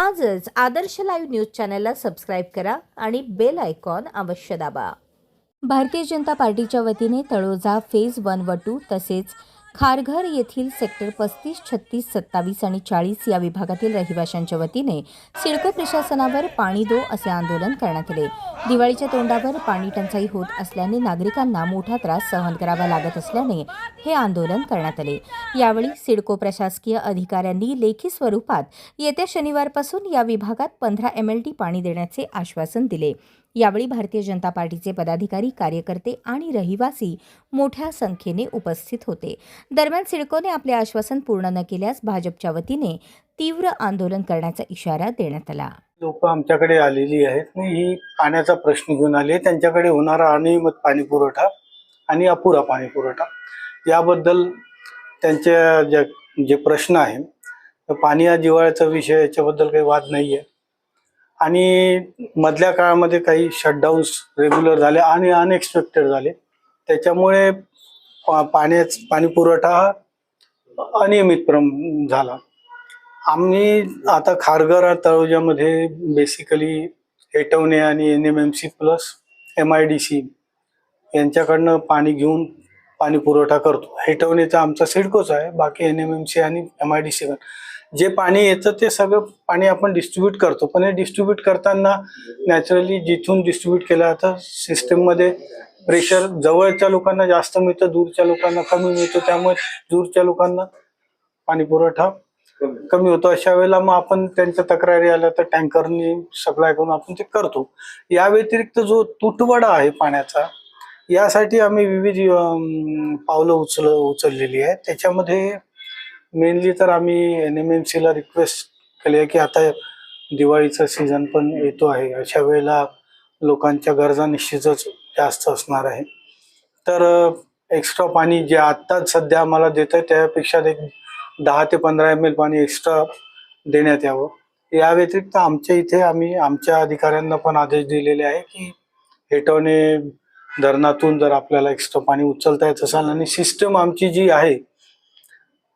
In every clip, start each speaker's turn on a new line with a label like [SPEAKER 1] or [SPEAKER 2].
[SPEAKER 1] आजच Adarsh live news चॅनलला subscribe करा आणि बेल आयकॉन अवश्य दाबा. भारतीय जनता पार्टीच्या वतीने तळोजा फेज वन व टू तसेच खारघर येथील सेक्टर पस्तीस छत्तीस सत्तावीस आणि चाळीस या विभागातील रहिवाशांच्या वतीने सिडको प्रशासनावर पाणी दो असे आंदोलन करण्यात आले. दिवाळीच्या तोंडावर पाणी टंचाई होत असल्याने नागरिकांना मोठा त्रास सहन करावा लागत असल्याने हे आंदोलन करण्यात आले. यावेळी सिडको प्रशासकीय अधिकाऱ्यांनी लेखी स्वरूपात येत्या शनिवारपासून या विभागात पंधरा एम एल टी पाणी देण्याचे आश्वासन दिले. यावेळी भारतीय जनता पार्टीचे पदाधिकारी कार्यकर्ते आणि रहिवासी मोठ्या संख्येने उपस्थित होते. दरम्यान सिडकोने आपले आश्वासन पूर्ण न केल्यास भाजपच्या वतीने तीव्र आंदोलन करण्याचा इशारा देण्यात आला.
[SPEAKER 2] लोक आमच्याकडे आलेली आहेत. ही पाण्याचा प्रश्न घेऊन आले त्यांच्याकडे होणारा अनियमित पाणी पुरवठा आणि अपुरा पाणी पुरवठा याबद्दल त्यांच्या ज्या जे प्रश्न आहे तर पाणी हा जिवाळ्याचा विषय याच्याबद्दल काही वाद नाही आहे आणि मधल्या काळामध्ये काही शटडाऊन्स रेग्युलर झाले आणि अनएक्सपेक्टेड झाले. त्याच्यामुळे पा पाण्याच पाणी पुरवठा हा अनियमित प्रम झाला. आम्ही आता खारघर तळोजामध्ये बेसिकली हेटवणे आणि N M M C plus M I D C यांच्याकडनं पाणी घेऊन पाणी पुरवठा करतो. हेटवणेचा आमचा सिडकोच आहे. बाकी एन एम एम सी आणि एम आय डी सी जे पाणी येतं ते सगळं पाणी आपण डिस्ट्रीब्यूट करतो. पण हे डिस्ट्रीब्यूट करताना नॅचरली जिथून डिस्ट्रीब्यूट केलं जातं सिस्टीममध्ये प्रेशर जवळच्या लोकांना जास्त मिळतं दूरच्या लोकांना कमी मिळतं. त्यामुळे दूरच्या लोकांना पाणी पुरवठा कमी होतो. अशा वेळेला मग आपण त्यांच्या तक्रारी आल्या तर टँकरनी सप्लाय करून आपण ते करतो. या व्यतिरिक्त जो तुटवडा आहे पाण्याचा यासाठी आम्ही विविध पावलं उचल उचललेली आहे त्याच्यामध्ये मेनली तर आम्ही एन एम एम सीला रिक्वेस्ट केली आहे की आता दिवाळीचा सीझन पण येतो आहे. अशा वेळेला लोकांच्या गरजा निश्चितच जास्त असणार आहे. तर एक्स्ट्रा पाणी जे आत्ताच सध्या आम्हाला देत आहे त्यापेक्षा एक दहा ते पंधरा एम एल पाणी एक्स्ट्रा देण्यात यावं. या व्यतिरिक्त आमच्या इथे आम्ही आमच्या अधिकाऱ्यांना पण आदेश दिलेले आहे की हेटवणे धरणातून जर आपल्याला एक्स्ट्रा पाणी उचलता येत असेल आणि सिस्टम आमची जी आहे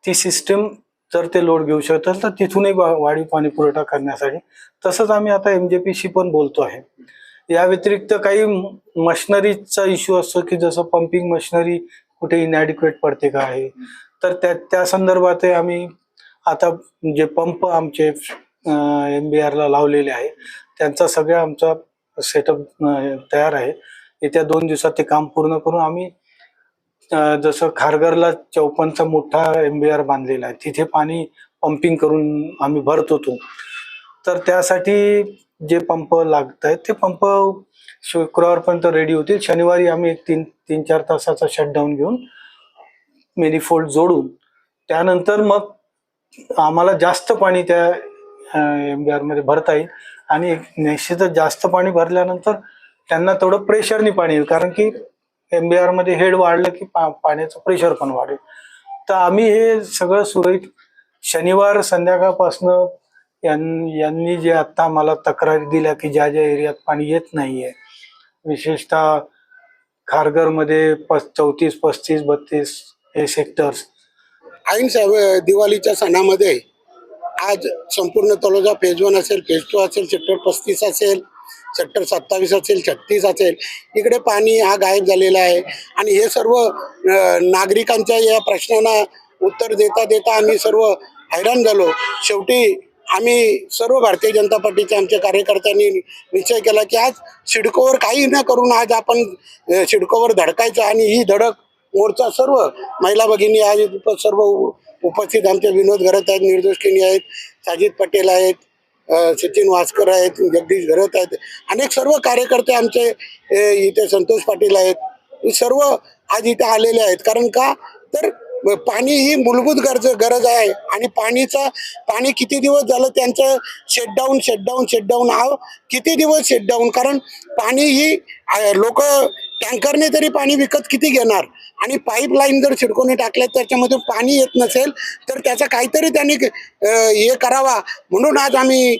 [SPEAKER 2] ती सिस्टम जर ते लोड घेऊ शकतात तर तिथूनही वा- वाढीव पाणी पुरवठा करण्यासाठी. तसंच आम्ही आता एम जे पीशी पण बोलतो आहे. या व्यतिरिक्त काही मशनरीचा इश्यू असतो की जसं पंपिंग मशिनरी कुठे इनॲडिक्वेट पडते का आहे? तर त्या त्या संदर्भात आम्ही आता जे पंप आमचे एम बी आरला लावलेले आहे त्यांचा सगळा आमचा सेटअप तयार आहे. येत्या दोन दिवसात ते काम पूर्ण करून आम्ही जसं खारघरला चौपनचा मोठा एम बी आर बांधलेला आहे तिथे पाणी पंपिंग करून आम्ही भरत होतो तर त्यासाठी जे पंप लागत आहेत ते पंप शुक्रवारपर्यंत रेडी होतील. शनिवारी आम्ही एक तीन तीन चार तासाचा शटडाऊन घेऊन मेनिफोल्ड जोडून त्यानंतर मग आम्हाला जास्त पाणी त्या एम बी आरमध्ये भरता येईल. आणि निश्चितच जास्त पाणी भरल्यानंतर त्यांना तेवढं प्रेशरनी पाणी येईल. कारण की एम बी आरमध्ये हेड वाढलं की पा पाण्याचं प्रेशर पण वाढेल. तर आम्ही हे सगळं सुरळीत शनिवार संध्याकाळपासनं यां- यांनी जे आत्ता मला तक्रारी दिल्या की ज्या ज्या एरियात पाणी येत नाहीये विशेषतः खारघरमध्ये पस चौतीस पस्तीस बत्तीस हे सेक्टर्स
[SPEAKER 3] ऐन दिवाळीच्या सणामध्ये आज संपूर्ण तलोजा फेज वन असेल फेज टू असेल सेक्टर पस्तीस असेल सेक्टर सत्तावीस असेल छत्तीस असेल इकडे पाणी हा गायब झालेला आहे. आणि हे सर्व नागरिकांच्या या प्रश्नांना उत्तर देता देता आम्ही सर्व हैराण झालो. शेवटी आम्ही सर्व भारतीय जनता पार्टीच्या आमच्या कार्यकर्त्यांनी निश्चय केला की आज सिडकोवर काही न करून आज आपण शिडकोवर सिडकोवर धडकायचं आणि ही धडक मोर्चा सर्व महिला भगिनी आज सर्व उपस्थित आमचे विनोद घरत आहेत निर्दोषकिनी आहेत साजिद पटेल आहेत सचिन वासकर आहेत जगदीश घरत आहेत. अनेक सर्व कार्यकर्ते आमचे इथे संतोष पाटील आहेत. सर्व आज इथे आलेले आहेत. कारण का? तर पाणी ही मूलभूत गरज गरज आहे. आणि पाणीचा पाणी किती दिवस झालं त्यांचं शेटडाऊन शेटडाऊन शेटडाऊन हा किती दिवस शेटडाऊन कारण पाणी ही लोक टँकरने तरी पाणी विकत किती घेणार आणि पाईपलाईन जर शिडकोने टाकल्या त्याच्यामधून पाणी येत नसेल तर त्याचा काहीतरी त्यांनी हे करावा. म्हणून आज आम्ही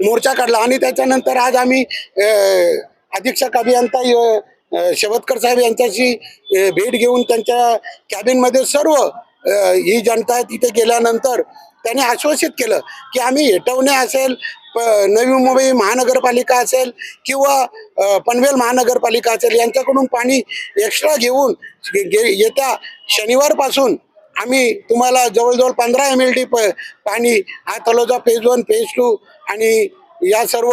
[SPEAKER 3] मोर्चा काढला आणि त्याच्यानंतर आज आम्ही अधीक्षक अभियंता शेवतकर साहेब यांच्याशी भेट घेऊन त्यांच्या कॅबिनमध्ये सर्व ही जनता तिथे गेल्यानंतर त्यांनी आश्वासित केलं की आम्ही हेटवणे असेल नवी मुंबई महानगरपालिका असेल किंवा पनवेल महानगरपालिका असेल यांच्याकडून पाणी एक्स्ट्रा घेऊन येत्या शनिवारपासून आम्ही तुम्हाला जवळजवळ पंधरा एम एल डी प पाणी हा Taloja phase one phase two आणि या सर्व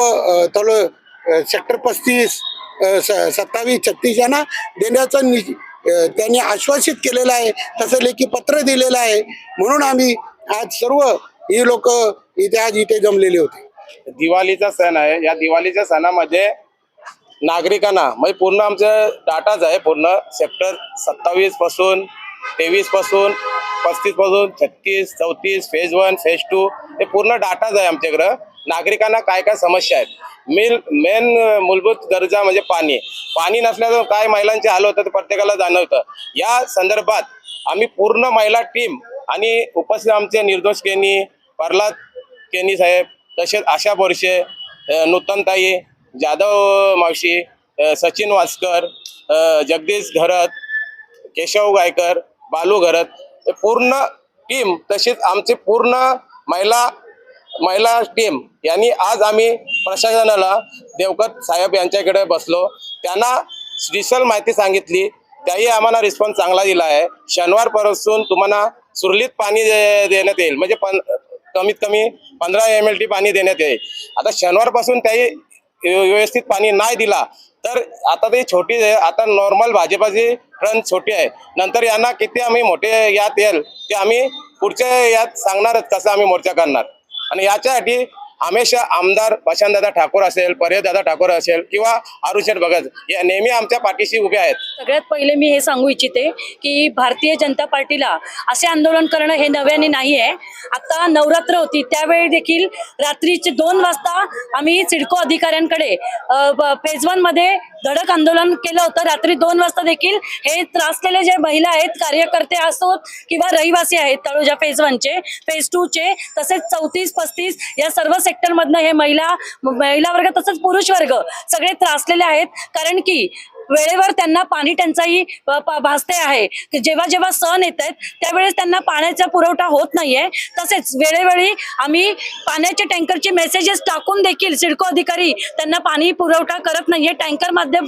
[SPEAKER 3] तलो सेक्टर पस्तीस स सत्तावीस छत्तीस यांना देण्याचं नि त्यांनी आश्वासित केलेलं आहे तसं लेखी पत्र दिलेलं आहे. म्हणून आम्ही आज सर्व ही लोक इथे आज इथे जमलेले होते.
[SPEAKER 4] दिवाळीचा सण आहे. या दिवाळीच्या सणामध्ये नागरिकांना म्हणजे पूर्ण आमचं डाटाच आहे पूर्ण सेक्टर सत्तावीसपासून तेवीसपासून पस्तीसपासून छत्तीस चौतीस फेज वन फेज टू हे पूर्ण डाटाच आहे आमच्याकडं नागरिकांना काय काय समस्या आहेत? मेन मेन मूलभूत गरजा म्हणजे पाणी. पाणी नसल्याचं काय महिलांचे हाल होतं ते प्रत्येकाला जाणवतं. या संदर्भात आम्ही पूर्ण महिला टीम आणि उपस्थित आमचे निर्दोष केनी प्रल्हाद केनी साहेब तसेच आशा बोरशे नूतनताई जाधव मावशी सचिन वासकर जगदीश घरत केशव गायकर बालू घरत पूर्ण टीम तसेच आमची पूर्ण महिला महिला टीम यांनी आज आम्ही प्रशासनाला देवकत साहेब यांच्याकडे बसलो. त्यांना डिटेल माहिती सांगितली. त्याही आम्हाला रिस्पॉन्स चांगला दिला आहे. शनिवारपासून तुम्हाला सुरळीत पाणी दे- देण्यात येईल. म्हणजे पण कमीत कमी पंधरा एम एल टी पाणी देण्यात येईल. आता शनिवारपासून त्याही व्यवस्थित पाणी नाही दिला तर आता ते छोटी आता नॉर्मल भाजपाची रन छोटी आहे. नंतर यांना किती आम्ही मोठे यात येईल ते आम्ही पुढच्या यात सांगणारच कसं आम्ही मोर्चा करणार. आणि याच्यासाठी हमेशा आमदार प्रशांतदादा ठाकूर असेल पर्यदादा ठाकूर असेल किंवा आरुषेठ भगत या नेहमी आमच्या पाठीशी उभे आहेत.
[SPEAKER 5] सगळ्यात पहिले मी हे सांगू इच्छिते की भारतीय जनता पार्टीला असे आंदोलन करणं हे नव्याने नाही आहे. आता नवरात्र होती त्यावेळी देखील रात्रीचे दोन वाजता आम्ही सिडको अधिकाऱ्यांकडे अ, फेज वनमध्ये धडक आंदोलन केलं होतं. रात्री दोन वाजता देखील हे त्रासलेले जे महिला आहेत कार्यकर्ते असोत किंवा रहिवासी आहेत तळोजा फेज वनचे फेज टू चे तसेच चौतीस पस्तीस या सर्व सेक्टरमधनं हे महिला महिला वर्ग तसंच पुरुष वर्ग सगळे त्रासलेले आहेत. कारण की वेळेवर त्यांना पाणी टंचाई भासते आहे. जेव्हा जेव्हा सण येत आहेत त्यावेळेस त्यांना पाण्याचा पुरवठा होत नाहीये. तसेच वेळोवेळी आम्ही पाण्याच्या टँकरचे मेसेजेस टाकून देखील सिडको अधिकारी त्यांना पाणी पुरवठा करत नाहीये. टँकर माध्यम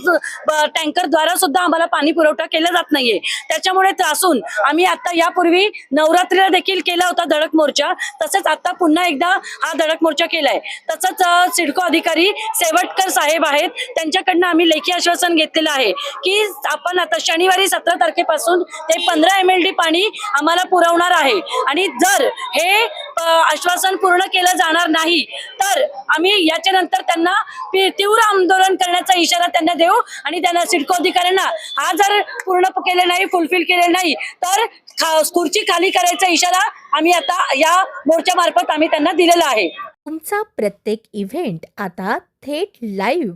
[SPEAKER 5] टँकरद्वारा सुद्धा आम्हाला पाणी पुरवठा केला जात नाहीये. त्याच्यामुळे त्रासून आम्ही आता यापूर्वी नवरात्रीला देखील केला होता धडक मोर्चा. तसेच आता पुन्हा एकदा हा धडक मोर्चा केलाय. तसंच सिडको अधिकारी सेवटकर साहेब आहेत. त्यांच्याकडनं आम्ही लेखी आश्वासन घेतलेलं आहे की आपण आता शनिवारी सतरा तारखेपासून ते पंधरा एम एल डी पाणी आम्हाला पुरवणार आहे. आणि जर हे आश्वासन पूर्ण केलं जाणार नाही तर आम्ही याच्यानंतर त्यांना तीव्र आंदोलन करण्याचा इशारा त्यांना देऊ आणि त्यांना सिडको अधिकाऱ्यांना हा जर पूर्ण केले नाही फुलफिल केले नाही तर खा- खुर्ची खाली करायचा इशारा आम्ही आता या मोर्चामार्फत आम्ही त्यांना दिलेला आहे.
[SPEAKER 1] तुमचा प्रत्येक इव्हेंट आता थेट लाईव्ह